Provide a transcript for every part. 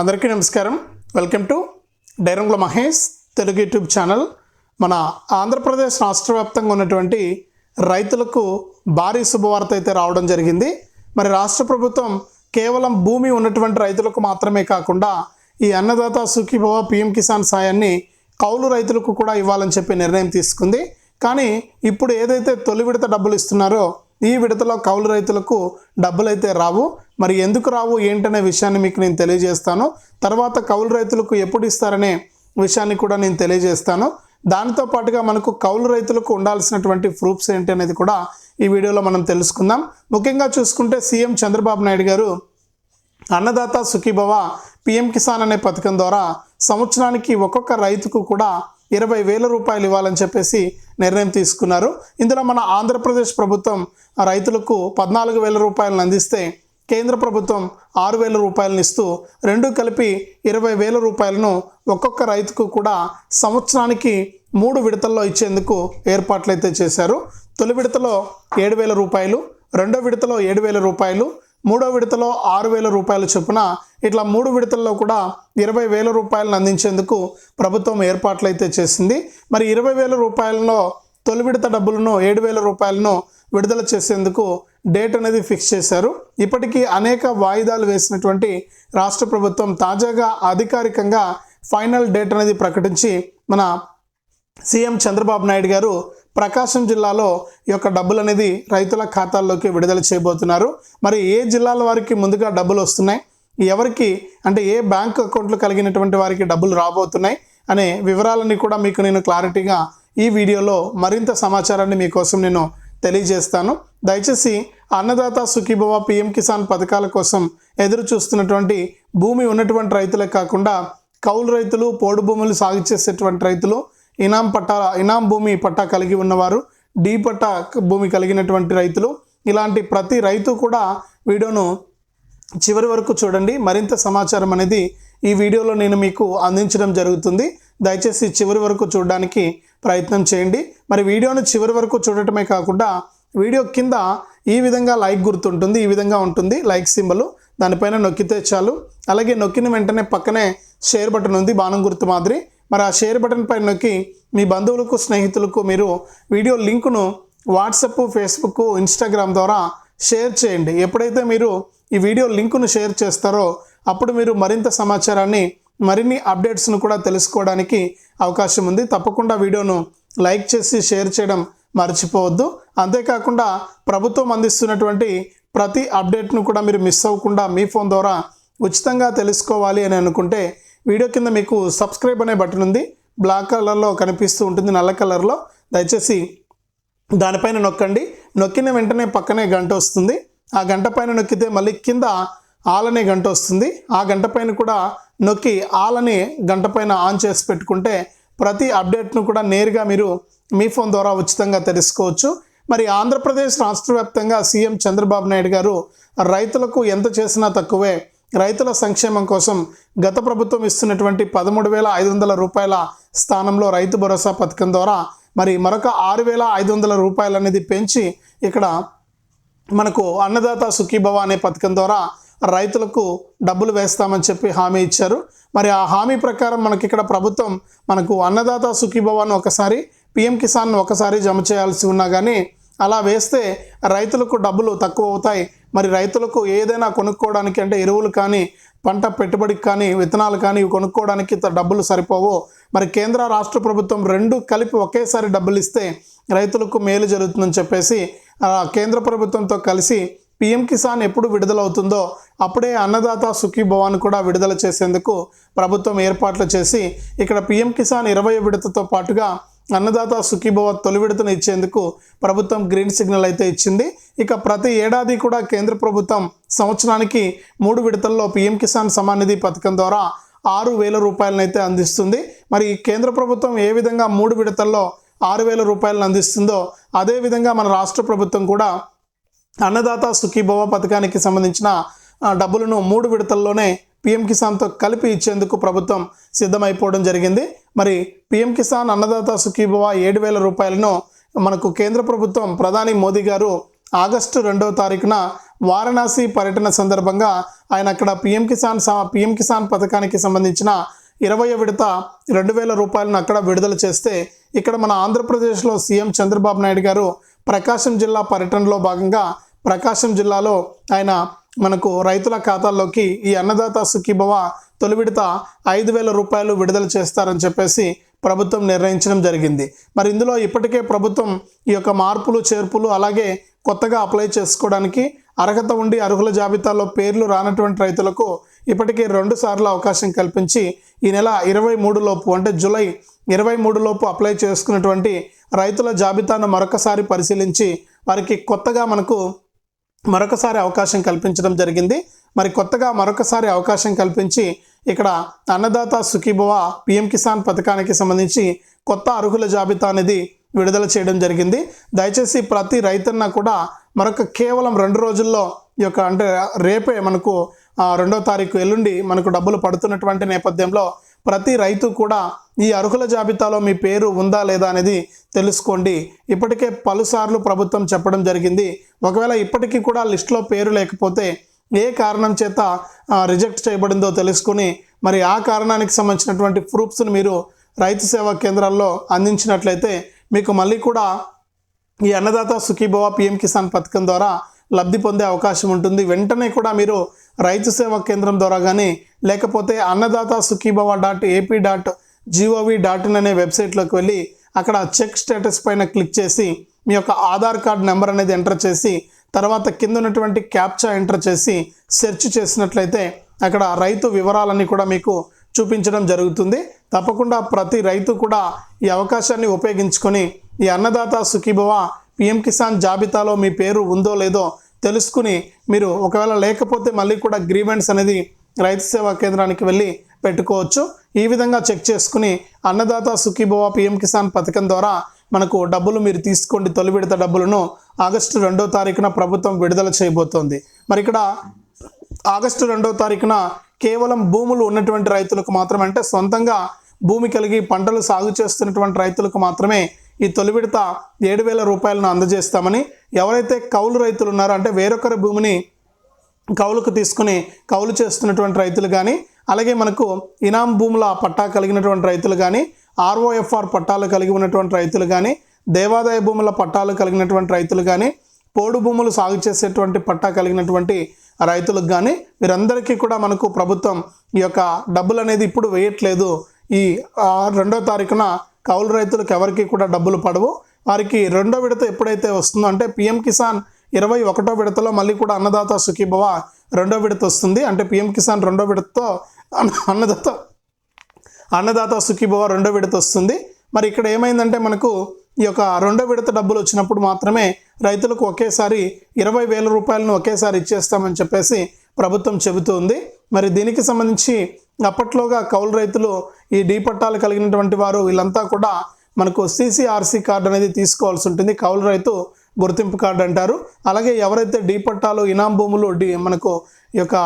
అందరికీ నమస్కారం. Welcome to డైరంగుల మహేష్ తెలుగు యూట్యూబ్ ఛానల్ మన ఆంధ్రప్రదేశ్ రాష్ట్ర వ్యాప్తంగా ఉన్నటువంటి రైతులకు భారీ శుభవార్త అయితే రావడం జరిగింది. మరి రాష్ట్ర ప్రభుత్వం కేవలం భూమి ఉన్నటువంటి రైతులకు మాత్రమే కాకుండా ఈ అన్నదాత సుఖీభవ పిఎం కిసాన్ సాయాన్ని కౌలు రైతులకు కూడా ఇవ్వాలని చెప్పి నిర్ణయం తీసుకుంది. కానీ ఇప్పుడు ఏదైతే తొలి విడత డబ్బులు ఇస్తున్నారో ఈ విడతలో కౌలు రైతులకు డబ్బులు అయితే రావు. మరి ఎందుకు రావు? ఏంటనే విషయాన్ని మీకు నేను తెలియజేస్తాను. తర్వాత కౌలు రైతులకు ఎప్పుడు ఇస్తారనే విషయాన్ని కూడా నేను తెలియజేస్తాను. దానితో పాటుగా మనకు కౌలు రైతులకు ఉండాల్సినటువంటి ప్రూఫ్స్ ఏంటి అనేది కూడా ఈ వీడియోలో మనం తెలుసుకుందాం. ముఖ్యంగా చూసుకుంటే సీఎం చంద్రబాబు నాయుడు గారు అన్నదాత సుఖీభవ పిఎం కిసాన్ అనే పథకం ద్వారా సంవత్సరానికి ఒక్కొక్క రైతుకు కూడా ఇరవై వేల రూపాయలు ఇవ్వాలని చెప్పేసి నిర్ణయం తీసుకున్నారు. ఇందులో మన ఆంధ్రప్రదేశ్ ప్రభుత్వం రైతులకు పద్నాలుగు వేల రూపాయలను అందిస్తే కేంద్ర ప్రభుత్వం ఆరు వేల రూపాయలను ఇస్తూ రెండు కలిపి ఇరవై వేల రూపాయలను ఒక్కొక్క రైతుకు కూడా సంవత్సరానికి మూడు విడతల్లో ఇచ్చేందుకు ఏర్పాట్లు అయితే చేశారు. తొలి విడతలో ఏడు వేల రూపాయలు రెండో విడతలో ఏడు వేల రూపాయలు మూడో విడతలో ఆరు వేల రూపాయల చొప్పున ఇట్లా మూడు విడతల్లో కూడా ఇరవై వేల రూపాయలను అందించేందుకు ప్రభుత్వం ఏర్పాట్లు అయితే చేసింది. మరి ఇరవై వేల రూపాయలలో తొలి విడత డబ్బులను ఏడు వేల రూపాయలను విడుదల చేసేందుకు డేట్ అనేది ఫిక్స్ చేశారు. ఇప్పటికీ అనేక వాయిదాలు వేసినటువంటి రాష్ట్ర ప్రభుత్వం తాజాగా అధికారికంగా ఫైనల్ డేట్ అనేది ప్రకటించి మన సీఎం చంద్రబాబు నాయుడు గారు ప్రకాశం జిల్లాలో ఈ యొక్క డబ్బులు అనేది రైతుల ఖాతాల్లోకి విడుదల చేయబోతున్నారు. మరి ఏ జిల్లాల వారికి ముందుగా డబ్బులు వస్తున్నాయి? ఎవరికి అంటే ఏ బ్యాంక్ అకౌంట్లు కలిగినటువంటి వారికి డబ్బులు రాబోతున్నాయి? అనే వివరాలన్నీ కూడా మీకు నేను క్లారిటీగా ఈ వీడియోలో మరింత సమాచారాన్ని మీకోసం నేను తెలియజేస్తాను. దయచేసి అన్నదాత సుఖీభవ పిఎం కిసాన్ పథకాల కోసం ఎదురు చూస్తున్నటువంటి భూమి ఉన్నటువంటి రైతులే కాకుండా కౌలు రైతులు పోడు భూములు సాగు చేసేటువంటి రైతులు ఇనాం పట్టా ఇనాం భూమి పట్టా కలిగి ఉన్నవారు డీ పట్టా భూమి కలిగినటువంటి రైతులు. ఇలాంటి ప్రతి రైతు కూడా వీడియోను చివరి వరకు చూడండి. మరింత సమాచారం అనేది ఈ వీడియోలో నేను మీకు అందించడం జరుగుతుంది. దయచేసి చివరి వరకు చూడడానికి ప్రయత్నం చేయండి. మరి వీడియోను చివరి వరకు చూడటమే కాకుండా వీడియో కింద ఈ విధంగా లైక్ గుర్తుంటుంది ఈ విధంగా ఉంటుంది. లైక్ సింబల్ దానిపైన నొక్కితే చాలు. అలాగే నొక్కిన వెంటనే పక్కనే షేర్ బటన్ ఉంది బాణం గుర్తు మాదిరి. మరి ఆ షేర్ బటన్ పైన నొక్కి మీ బంధువులకు స్నేహితులకు మీరు వీడియో లింకును వాట్సప్ ఫేస్బుక్ ఇన్స్టాగ్రామ్ ద్వారా షేర్ చేయండి. ఎప్పుడైతే మీరు ఈ వీడియో లింకును షేర్ చేస్తారో అప్పుడు మీరు మరింత సమాచారాన్ని మరిన్ని అప్డేట్స్ను కూడా తెలుసుకోవడానికి అవకాశం ఉంది. తప్పకుండా వీడియోను లైక్ చేసి షేర్ చేయడం మర్చిపోవద్దు. అంతేకాకుండా ప్రభుత్వం అందిస్తున్నటువంటి ప్రతి అప్డేట్ను కూడా మీరు మిస్ అవ్వకుండా మీ ఫోన్ ద్వారా ఉచితంగా తెలుసుకోవాలి అని అనుకుంటే వీడియో కింద మీకు సబ్స్క్రైబ్ అనే బటన్ ఉంది. బ్లాక్ కలర్లో కనిపిస్తూ ఉంటుంది. నల్ల కలర్లో. దయచేసి దానిపైన నొక్కండి. నొక్కిన వెంటనే పక్కనే గంట వస్తుంది. ఆ గంట పైన నొక్కితే మళ్ళీ కింద ఆల్ అనే గంట వస్తుంది. ఆ గంట పైన కూడా నొక్కి ఆల్ అనే గంట పైన ఆన్ చేసి పెట్టుకుంటే ప్రతి అప్డేట్ను కూడా నేరుగా మీరు మీ ఫోన్ ద్వారా ఉచితంగా తెలుసుకోవచ్చు. మరి ఆంధ్రప్రదేశ్ రాష్ట్ర వ్యాప్తంగా సీఎం చంద్రబాబు నాయుడు గారు రైతులకు ఎంత చేసినా తక్కువే. రైతుల సంక్షేమం కోసం గత ప్రభుత్వం ఇస్తున్నటువంటి పదమూడు వేల ఐదు వందల రూపాయల స్థానంలో రైతు భరోసా పథకం ద్వారా మరి మరొక ఆరు వేల ఐదు వందల రూపాయలు అనేది పెంచి ఇక్కడ మనకు అన్నదాత సుఖీభవ అనే పథకం ద్వారా రైతులకు డబ్బులు వేస్తామని చెప్పి హామీ ఇచ్చారు. మరి ఆ హామీ ప్రకారం మనకి ఇక్కడ ప్రభుత్వం మనకు అన్నదాత సుఖీభవాన్ని ఒకసారి పిఎం కిసాన్ ఒకసారి జమ చేయాల్సి ఉన్నా కానీ అలా వేస్తే రైతులకు డబ్బులు తక్కువ అవుతాయి మరి రైతులకు ఏదైనా కొనుక్కోవడానికి అంటే ఎరువులు కానీ పంట పెట్టుబడికి కానీ విత్తనాలు కానీ కొనుక్కోవడానికి డబ్బులు సరిపోవు. మరి కేంద్ర రాష్ట్ర ప్రభుత్వం రెండు కలిపి ఒకేసారి డబ్బులు ఇస్తే రైతులకు మేలు జరుగుతుందని చెప్పేసి కేంద్ర ప్రభుత్వంతో కలిసి పిఎం కిసాన్ ఎప్పుడు విడుదలవుతుందో అప్పుడే అన్నదాత సుఖీభవాన్ని కూడా విడుదల చేసేందుకు ప్రభుత్వం ఏర్పాట్లు చేసి ఇక్కడ పిఎం కిసాన్ ఇరవై విడతతో పాటుగా అన్నదాత సుఖీభవ తొలి విడతను ఇచ్చేందుకు ప్రభుత్వం గ్రీన్ సిగ్నల్ అయితే ఇచ్చింది. ఇక ప్రతి ఏడాది కూడా కేంద్ర ప్రభుత్వం సంవత్సరానికి మూడు విడతల్లో పీఎం కిసాన్ సమాన్ నిధి పథకం ద్వారా ఆరు వేల రూపాయలనైతే అందిస్తుంది. మరి కేంద్ర ప్రభుత్వం ఏ విధంగా మూడు విడతల్లో ఆరు వేల రూపాయలను అందిస్తుందో అదేవిధంగా మన రాష్ట్ర ప్రభుత్వం కూడా అన్నదాత సుఖీభవ పథకానికి సంబంధించిన డబ్బులను మూడు విడతల్లోనే పిఎం కిసాన్తో కలిపి ఇచ్చేందుకు ప్రభుత్వం సిద్ధమైపోవడం జరిగింది. మరి పిఎం కిసాన్ అన్నదాత సుఖీభవ ఏడు వేల రూపాయలను మనకు కేంద్ర ప్రభుత్వం ప్రధాని మోదీ గారు ఆగస్టు రెండవ తారీఖున వారణాసి పర్యటన సందర్భంగా ఆయన అక్కడ పిఎం కిసాన్ స- పిఎం కిసాన్ పథకానికి సంబంధించిన ఇరవై విడత రెండు వేల రూపాయలను అక్కడ విడుదల చేస్తే ఇక్కడ మన ఆంధ్రప్రదేశ్లో సీఎం చంద్రబాబు నాయుడు గారు ప్రకాశం జిల్లా పర్యటనలో భాగంగా ప్రకాశం జిల్లాలో ఆయన మనకు రైతుల ఖాతాల్లోకి ఈ అన్నదాత సుఖీభవ తొలి విడత ఐదు వేల రూపాయలు విడుదల చేస్తారని చెప్పేసి ప్రభుత్వం నిర్ణయించడం జరిగింది. మరి ఇందులో ఇప్పటికే ప్రభుత్వం ఈ యొక్క మార్పులు చేర్పులు అలాగే కొత్తగా అప్లై చేసుకోవడానికి అర్హత ఉండి అర్హుల జాబితాలో పేర్లు రానటువంటి రైతులకు ఇప్పటికే రెండు సార్లు అవకాశం కల్పించి ఈ నెల ఇరవై మూడు లోపు అంటే జూలై ఇరవై మూడు లోపు అప్లై చేసుకున్నటువంటి రైతుల జాబితాను మరొకసారి పరిశీలించి వారికి కొత్తగా మనకు మరొకసారి అవకాశం కల్పించడం జరిగింది. మరి కొత్తగా మరొకసారి అవకాశం కల్పించి ఇక్కడ అన్నదాత సుఖీభవ పిఎం కిసాన్ పథకానికి సంబంధించి కొత్త అర్హుల జాబితా అనేది విడుదల చేయడం జరిగింది. దయచేసి ప్రతి రైతన్న కూడా మరొక కేవలం రెండు రోజుల్లో ఈ యొక్క అంటే రేపే మనకు రెండో తారీఖు ఎల్లుండి మనకు డబ్బులు పడుతున్నటువంటి నేపథ్యంలో ప్రతి రైతు కూడా ఈ అర్హుల జాబితాలో మీ పేరు ఉందా లేదా అనేది తెలుసుకోండి. ఇప్పటికే పలుసార్లు ప్రభుత్వం చెప్పడం జరిగింది. ఒకవేళ ఇప్పటికీ కూడా లిస్టులో పేరు లేకపోతే ఏ కారణం చేత రిజెక్ట్ చేయబడిందో తెలుసుకుని మరి ఆ కారణానికి సంబంధించినటువంటి ప్రూఫ్స్ని మీరు రైతు సేవా కేంద్రాల్లో అందించినట్లయితే మీకు మళ్ళీ కూడా ఈ అన్నదాత సుఖీభవ పిఎం కిసాన్ పథకం ద్వారా లబ్ధి పొందే అవకాశం ఉంటుంది. వెంటనే కూడా మీరు రైతు సేవా కేంద్రం ద్వారా కానీ లేకపోతే Annadata Sukhibhava dot AP dot G O V dot in అనే వెబ్సైట్లోకి వెళ్ళి అక్కడ చెక్ స్టేటస్ పైన క్లిక్ చేసి మీ యొక్క ఆధార్ కార్డ్ నెంబర్ అనేది ఎంటర్ చేసి తర్వాత కింద ఉన్నటువంటి క్యాప్చా ఎంటర్ చేసి సెర్చ్ చేసినట్లయితే అక్కడ రైతు వివరాలన్నీ కూడా మీకు చూపించడం జరుగుతుంది. తప్పకుండా ప్రతి రైతు కూడా ఈ అవకాశాన్ని ఉపయోగించుకొని ఈ అన్నదాత సుఖీభవ పిఎం కిసాన్ జాబితాలో మీ పేరు ఉందో లేదో తెలుసుకుని మీరు ఒకవేళ లేకపోతే మళ్ళీ కూడా గ్రీవెంట్స్ అనేది రైతు సేవా కేంద్రానికి వెళ్ళి పెట్టుకోవచ్చు. ఈ విధంగా చెక్ చేసుకుని అన్నదాత సుఖీభవ పిఎం కిసాన్ పథకం ద్వారా మనకు డబ్బులు మీరు తీసుకోండి తొలి విడత డబ్బులను ఆగస్టు రెండో తారీఖున ప్రభుత్వం విడుదల చేయబోతోంది. మరి ఇక్కడ ఆగస్టు రెండో తారీఖున కేవలం భూములు ఉన్నటువంటి రైతులకు మాత్రమే అంటే సొంతంగా భూమి కలిగి పంటలు సాగు చేస్తున్నటువంటి రైతులకు మాత్రమే ఈ తొలి విడత ఏడు వేల రూపాయలను అందజేస్తామని ఎవరైతే కౌలు రైతులు ఉన్నారో అంటే వేరొకరి భూమిని కౌలుకు తీసుకుని కౌలు చేస్తున్నటువంటి రైతులు కానీ అలాగే మనకు ఇనాం భూముల పట్టా కలిగినటువంటి రైతులు కానీ ఆర్ఓఎఫ్ఆర్ పట్టాలు కలిగి ఉన్నటువంటి రైతులు కానీ దేవాదాయ భూముల పట్టాలు కలిగినటువంటి రైతులు కానీ పోడు భూములు సాగు చేసేటువంటి పట్టా కలిగినటువంటి రైతులకు కానీ వీరందరికీ కూడా మనకు ప్రభుత్వం ఈ యొక్క డబ్బులు అనేది ఇప్పుడు వేయట్లేదు. ఈ రెండో తారీఖున కౌలు రైతులకు ఎవరికి కూడా డబ్బులు పడవు. వారికి రెండో విడత ఎప్పుడైతే వస్తుందో అంటే పిఎం కిసాన్ ఇరవై ఒకటో విడతలో మళ్ళీ కూడా అన్నదాత సుఖీభవ రెండో విడత వస్తుంది. అంటే పిఎం కిసాన్ రెండో విడతతో అన్నదాత అన్నదాత సుఖీభవ రెండో విడత వస్తుంది. మరి ఇక్కడ ఏమైందంటే మనకు ఈ యొక్క రెండో విడత డబ్బులు వచ్చినప్పుడు మాత్రమే రైతులకు ఒకేసారి ఇరవై వేల రూపాయలను ఒకేసారి ఇచ్చేస్తామని చెప్పేసి ప్రభుత్వం చెబుతుంది. మరి దీనికి సంబంధించి అప్పట్లోగా కౌలు రైతులు ఈ డీ పట్టాలు కలిగినటువంటి వారు వీళ్ళంతా కూడా మనకు సీసీఆర్సీ కార్డు అనేది తీసుకోవాల్సి ఉంటుంది. కౌలు రైతు గుర్తింపు కార్డు అంటారు. అలాగే ఎవరైతే డీ పట్టాలు ఇనాం భూములు డి మనకు ఈ యొక్క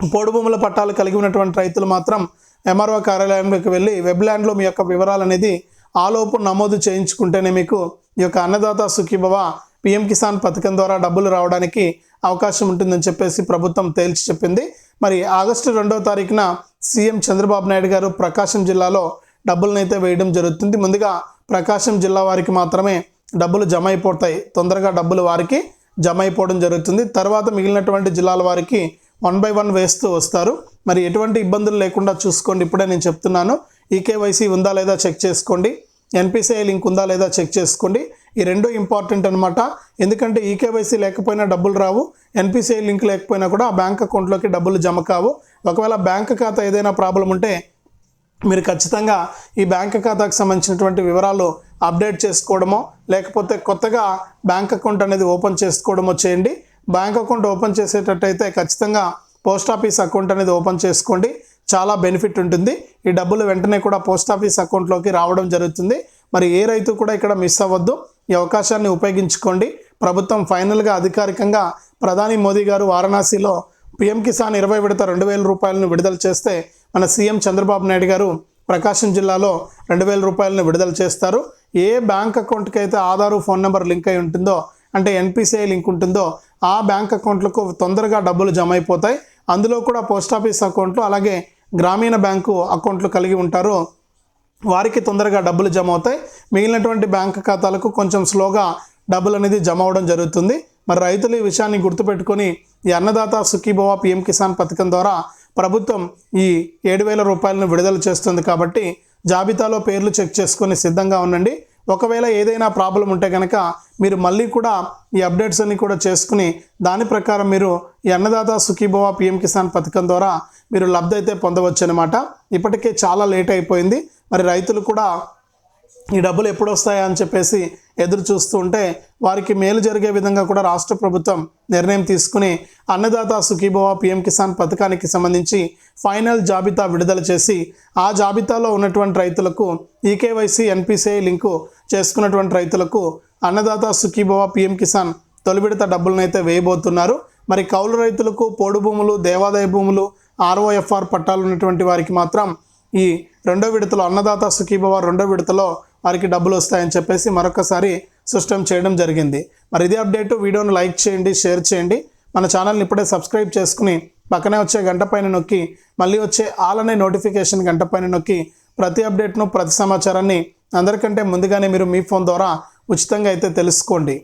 పోడు భూముల పట్టాలు కలిగి ఉన్నటువంటి రైతులు మాత్రం ఎంఆర్ఓ కార్యాలయంలోకి వెళ్ళి వెబ్ల్యాండ్లో మీ యొక్క వివరాలు అనేది ఆలోపు నమోదు చేయించుకుంటేనే మీకు ఈ యొక్క అన్నదాత సుఖీభవ పిఎం కిసాన్ పథకం ద్వారా డబ్బులు రావడానికి అవకాశం ఉంటుందని చెప్పేసి ప్రభుత్వం తేల్చి చెప్పింది. మరి ఆగస్టు రెండవ తారీఖున సీఎం చంద్రబాబు నాయుడు గారు ప్రకాశం జిల్లాలో డబ్బులను అయితే వేయడం జరుగుతుంది. ముందుగా ప్రకాశం జిల్లా వారికి మాత్రమే డబ్బులు జమ అయిపోతాయి. తొందరగా డబ్బులు వారికి జమ అయిపోవడం జరుగుతుంది. తర్వాత మిగిలినటువంటి జిల్లాల వారికి వన్ బై వన్ వేస్తూ వస్తారు. మరి ఎటువంటి ఇబ్బందులు లేకుండా చూసుకోండి. ఇప్పుడే నేను చెప్తున్నాను. ఈకేవైసీ ఉందా లేదా చెక్ చేసుకోండి. ఎన్పిసిఐ లింక్ ఉందా లేదా చెక్ చేసుకోండి. ఈ రెండు ఇంపార్టెంట్ అనమాట ఎందుకంటే ఈకేవైసీ లేకపోయినా డబ్బులు రావు. ఎన్పిసిఐ లింక్ లేకపోయినా కూడా ఆ బ్యాంక్ అకౌంట్లోకి డబ్బులు జమ కావు. ఒకవేళ బ్యాంక్ ఖాతా ఏదైనా ప్రాబ్లం ఉంటే మీరు ఖచ్చితంగా ఈ బ్యాంక్ ఖాతాకు సంబంధించినటువంటి వివరాలు అప్డేట్ చేసుకోవడమో లేకపోతే కొత్తగా బ్యాంక్ అకౌంట్ అనేది ఓపెన్ చేసుకోవడమో చేయండి. బ్యాంక్ అకౌంట్ ఓపెన్ చేసేటట్టయితే ఖచ్చితంగా పోస్ట్ ఆఫీస్ అకౌంట్ అనేది ఓపెన్ చేసుకోండి. చాలా బెనిఫిట్ ఉంటుంది. ఈ డబ్బులు వెంటనే కూడా పోస్ట్ ఆఫీస్ అకౌంట్లోకి రావడం జరుగుతుంది. మరి ఏ రైతు కూడా ఇక్కడ మిస్ అవ్వద్దు. ఈ అవకాశాన్ని ఉపయోగించుకోండి. ప్రభుత్వం ఫైనల్గా అధికారికంగా ప్రధాని మోదీ గారు వారణాసిలో పిఎం కిసాన్ ఇరవై విడత రెండు వేల రూపాయలను విడుదల చేస్తే మన సీఎం చంద్రబాబు నాయుడు గారు ప్రకాశం జిల్లాలో రెండు వేల రూపాయలను విడుదల చేస్తారు. ఏ బ్యాంక్ అకౌంట్కి అయితే ఆధారు ఫోన్ నెంబర్ లింక్ అయి ఉంటుందో అంటే ఎన్పిసిఐ లింక్ ఉంటుందో ఆ బ్యాంక్ అకౌంట్లకు తొందరగా డబ్బులు జమ అయిపోతాయి. అందులో కూడా పోస్ట్ ఆఫీస్ అకౌంట్లు అలాగే గ్రామీణ బ్యాంకు అకౌంట్లు కలిగి ఉంటారు. వారికి తొందరగా డబ్బులు జమ అవుతాయి. మిగిలినటువంటి బ్యాంక్ ఖాతాలకు కొంచెం స్లోగా డబ్బులు అనేది జమ అవడం జరుగుతుంది. మరి రైతులు ఈ విషయాన్ని గుర్తుపెట్టుకొని ఈ అన్నదాత సుఖీభవ పిఎం కిసాన్ పథకం ద్వారా ప్రభుత్వం ఈ ఏడు వేల రూపాయలను విడుదల చేస్తుంది కాబట్టి జాబితాలో పేర్లు చెక్ చేసుకొని సిద్ధంగా ఉండండి. ఒకవేళ ఏదైనా ప్రాబ్లం ఉంటే కనుక మీరు మళ్ళీ కూడా ఈ అప్డేట్స్ అన్ని కూడా చేసుకుని దాని ప్రకారం మీరు ఈ అన్నదాత సుఖీభవ పిఎం కిసాన్ పథకం ద్వారా మీరు లబ్ధి అయితే పొందవచ్చు అనమాట ఇప్పటికే చాలా లేట్ అయిపోయింది. మరి రైతులు కూడా ఈ డబ్బులు ఎప్పుడు వస్తాయా అని చెప్పేసి ఎదురు చూస్తుంటే వారికి మేలు జరిగే విధంగా కూడా రాష్ట్ర ప్రభుత్వం నిర్ణయం తీసుకుని అన్నదాత సుఖీభవ పిఎం కిసాన్ పథకానికి సంబంధించి ఫైనల్ జాబితా విడుదల చేసి ఆ జాబితాలో ఉన్నటువంటి రైతులకు ఈకేవైసీ ఎన్పిసిఐ లింకు చేసుకున్నటువంటి రైతులకు అన్నదాత సుఖీభవ పిఎం కిసాన్ తొలి విడత డబ్బులనైతే వేయబోతున్నారు. మరి కౌలు రైతులకు పోడు భూములు దేవాదాయ భూములు ఆర్ఓఎఫ్ఆర్ పట్టాలు ఉన్నటువంటి వారికి మాత్రం ఈ రెండో విడతలో అన్నదాత సుఖీభవ రెండో విడతలో వారికి డబ్బులు వస్తాయని చెప్పేసి మరొకసారి స్పష్టం చేయడం జరిగింది. మరి ఇదే అప్డేట్ వీడియోను లైక్ చేయండి షేర్ చేయండి. మన ఛానల్ని ఇప్పుడే సబ్స్క్రైబ్ చేసుకుని పక్కనే వచ్చే గంట పైన నొక్కి మళ్ళీ వచ్చే ఆల్ అనే నోటిఫికేషన్ గంట పైన నొక్కి ప్రతి అప్డేట్ను ప్రతి సమాచారాన్ని అందరికంటే ముందుగానే మీరు మీ ఫోన్ ద్వారా ఉచితంగా అయితే తెలుసుకోండి.